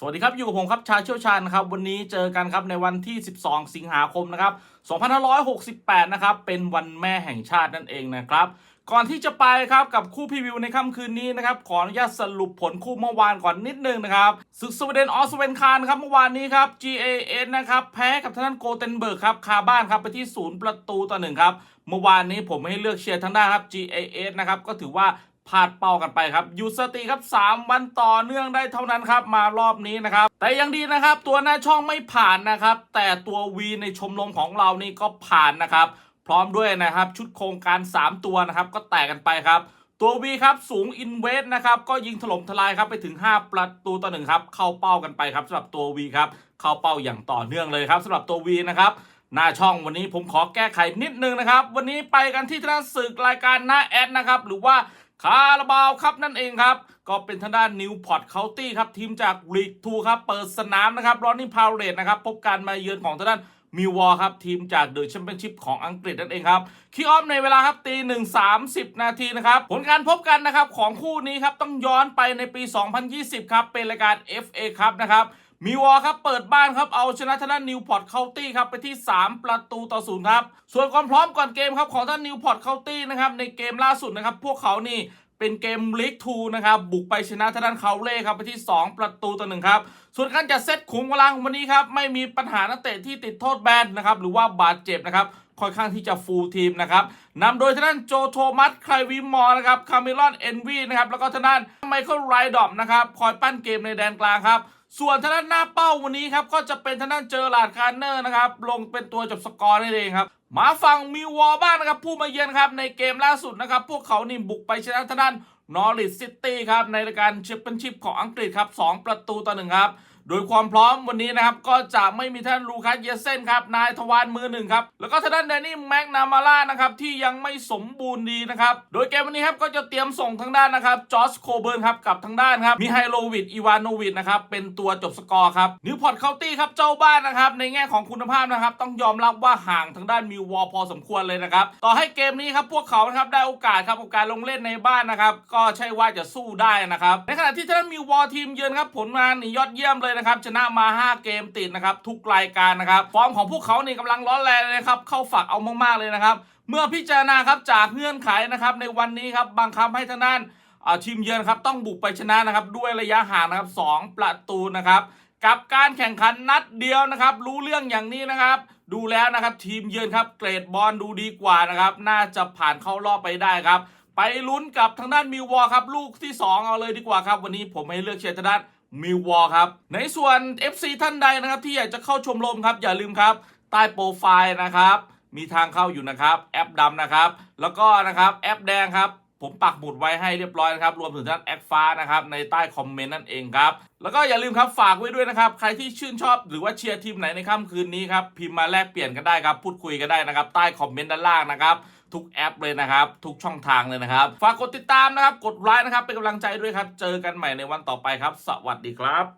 สวัสดีครับ อยู่กับผมครับชาเชี่ยวชาญนะครับ วันนี้เจอกันครับในวันที่ 12 สิงหาคมนะครับ 2568 นะครับ เป็นวันแม่แห่งชาตินั่นเองนะครับ ก่อนที่จะไปครับกับคู่พรีวิวในค่ำคืนนี้นะครับ ขออนุญาตสรุปผลคู่เมื่อวานก่อนนิดนึงนะครับศึกสวีเดนออสเวนคารครับเมื่อวานนี้ครับ GAN นะครับแพ้กับทางด้านโกเทนเบิร์กครับคาบ้านครับไปที่ศูนย์ประตูต่อหนึ่งครับเมื่อวานนี้ผมให้เลือกเชียร์ทางด้านครับ GAS นะครับก็ถือว่า พลาดเป้ากันไปครับยูสติครับ 3 วันต่อเนื่องได้เท่านั้นครับ มารอบนี้นะครับ แต่ยังดีนะครับ ตัวหน้าช่องไม่ผ่านนะครับ แต่ตัว V ในชมรมของเรานี่ก็ผ่านนะครับ พร้อมด้วยนะครับ ชุดโครงการ 3 ตัวนะครับ ก็แตกกันไปครับ ตัว V ครับสูงอินเวสนะครับก็ยิงถล่มทลายครับไปถึง 5 ประตูต่อหนึ่งครับเข้าเป้ากันไปครับสำหรับตัว V ครับเข้าเป้าอย่างต่อเนื่องเลยครับสำหรับตัว V นะครับหน้าช่องวันนี้ผมขอแก้ไขนิดนึงนะครับ วันนี้ไปกันที่ทางด้าศึกรายการหน้าแอดนะครับหรือว่า คาราบาวครับนั่นเองครับ ก็เป็นทางด้านนิวพอร์ตเคานตี้ครับ ทีมจากลีกทูครับ เปิดสนามนะครับรอนนี่พาวเรตนะครับ พบการมาเยือนของทางด้านมิววอครับ ทีมจากเดอะแชมเปี้ยนชิพของอังกฤษนั่นเองครับคิออฟในเวลาครับตีหนึ่งสามสิบนาทีนะครับ ผลการพบกันนะครับของคู่นี้ครับ ต้องย้อนไปในปี 2020 ครับ เป็นรายการ FA ครับนะครับ มีวอลครับเปิดบ้านครับเอาชนะทางด้านนิวพอร์ตเคานตี้ครับไปที่ 3 ประตูต่อศูนย์ครับ ส่วนความพร้อมก่อนเกมครับของท่านนิวพอร์ตเคานตี้นะครับในเกมล่าสุดนะครับพวกเขานี่เป็นเกมลีกทูนะครับบุกไปชนะทางด้านเขาเล่ครับไปที่ 2 ประตูต่อหนึ่งครับ ส่วนการจัดเซตขุมกำลังวันนี้ครับไม่มีปัญหานักเตะที่ติดโทษแบนนะครับหรือว่าบาดเจ็บนะครับค่อนข้างที่จะฟูลทีมนะครับนำโดยทางด้านโจโทมัสไคลวิมอร์นะครับคาเมรอนเอนวีนะครับแล้วก็ทางด้านไมเคิลไรดอมนะครับคอยปั้นเกมในแดนกลางครับ ส่วนทางด้านหน้าเป้าวันนี้ครับก็จะเป็นทางด้านเจอหลาดคาร์เนอร์นะครับลงเป็นตัวจบสกอร์นั่นเองครับมาฟังมิววอลบ้างนะครับผู้มาเยือนครับในเกมล่าสุดนะครับพวกเขานี่บุกไปชนะทางด้านนอริสซิตี้ครับในรายการแชมเปี้ยนชิพของอังกฤษครับ2ประตูต่อหนึ่งครับ โดยความพร้อมวันนี้นะครับ ก็จะไม่มีท่านลูคัสเยเซนครับ นายทวารมือหนึ่งครับ แล้วก็ทางด้านแดนนี่แม็กนามาล่านะครับ ที่ยังไม่สมบูรณ์ดีนะครับ โดยเกมวันนี้ครับก็จะเตรียมส่งทางด้านนะครับจอร์จโคเบิร์นครับกับทางด้านครับมิไฮโลวิชอีวานโนวิชนะครับเป็นตัวจบสกอร์ครับนิวพอร์ตเคาน์ตี้ครับเจ้าบ้านนะครับในแง่ของคุณภาพนะครับต้องยอมรับว่าห่างทางด้านมิววอลพอสมควรเลยนะครับต่อให้เกมนี้ครับพวกเขานะครับได้โอกาสครับโอกาสลงเล่นในบ้านนะครับก็ใช่ว่าจะสู้ได้นะครับในขณะที่ทางด้านมิววอลทีมเยือนครับผลงานนี่ยอดเยี่ยมเลยนะครับชนะมา 5 เกมติดนะครับทุกรายการนะครับฟอร์มของพวกเขานี่กำลังร้อนแรงเลยนะครับเข้าฝักเอามากๆเลยนะครับ เมื่อพิจารณาครับจากเงื่อนไขนะครับในวันนี้ครับบังคับให้ทางด้านทีมเยือนครับต้องบุกไปชนะนะครับด้วยระยะห่างนะครับสองประตูนะครับกับการแข่งขันนัดเดียวนะครับ รู้เรื่องอย่างนี้นะครับ ดูแล้วนะครับทีมเยือนครับเกรดบอลดูดีกว่านะครับ น่าจะผ่านเข้ารอบไปได้ครับ ไปลุ้นกับทางด้านมิววอลครับลูกที่ 2 เอาเลยดีกว่าครับ วันนี้ผมให้เลือกเชียร์ทางด้าน มิววอลครับ ในส่วน FC ท่านใดนะครับ ที่อยากจะเข้าชมรมครับ อย่าลืมครับ ใต้โปรไฟล์นะครับ มีทางเข้าอยู่นะครับ แอปดำนะครับ แล้วก็นะครับแอปแดงครับ ผมปักหมุดไว้ให้เรียบร้อยนะครับ รวมถึงท่านแอดฟ้านะครับ ในใต้คอมเมนต์นั่นเองครับ แล้วก็อย่าลืมครับฝากไว้ด้วยนะครับ ใครที่ชื่นชอบหรือว่าเชียร์ทีมไหนในค่ำคืนนี้ครับพิมพ์มาแลกเปลี่ยนกันได้ครับพูดคุยกันได้นะครับ ใต้คอมเมนต์ด้านล่างนะครับ ทุกแอปเลยนะครับ ทุกช่องทางเลยนะครับ ฝากกดติดตามนะครับ กดไลค์นะครับ เป็นกำลังใจด้วยครับ เจอกันใหม่ในวันต่อไปครับ สวัสดีครับ